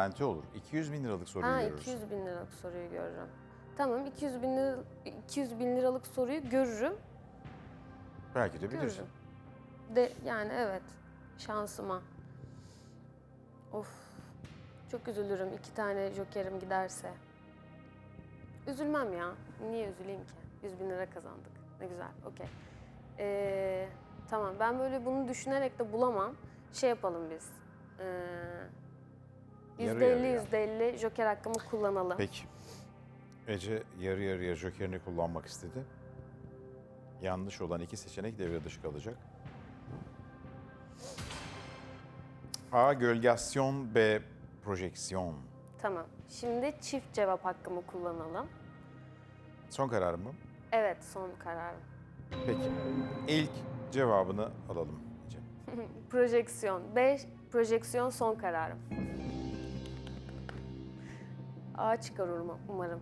garanti olur. 200 bin liralık soruyu Ha görürüz. 200 bin liralık soruyu görürüm. Tamam 200 bin, lira, 200 bin liralık soruyu görürüm. Belki de bilirsin. Görürüm. De yani evet şansıma. Of çok üzülürüm iki tane jokerim giderse. Üzülmem ya. Niye üzüleyim ki? 100 bin lira kazandık. Ne güzel. Okey. Ee, tamam ben böyle bunu düşünerek de bulamam. Şey yapalım biz. Ee, Yarı %50 yarıya. %50 joker hakkımı kullanalım. Peki. Ece yarı yarıya jokerini kullanmak istedi. Yanlış olan iki seçenek devre dışı kalacak. A. Gölgasyon B. Projeksiyon. Tamam. Şimdi çift cevap hakkımı kullanalım. Son karar mı? Evet son kararım. Peki. İlk cevabını alalım. Ece. Projeksiyon. B projeksiyon son kararım. A çıkar umarım.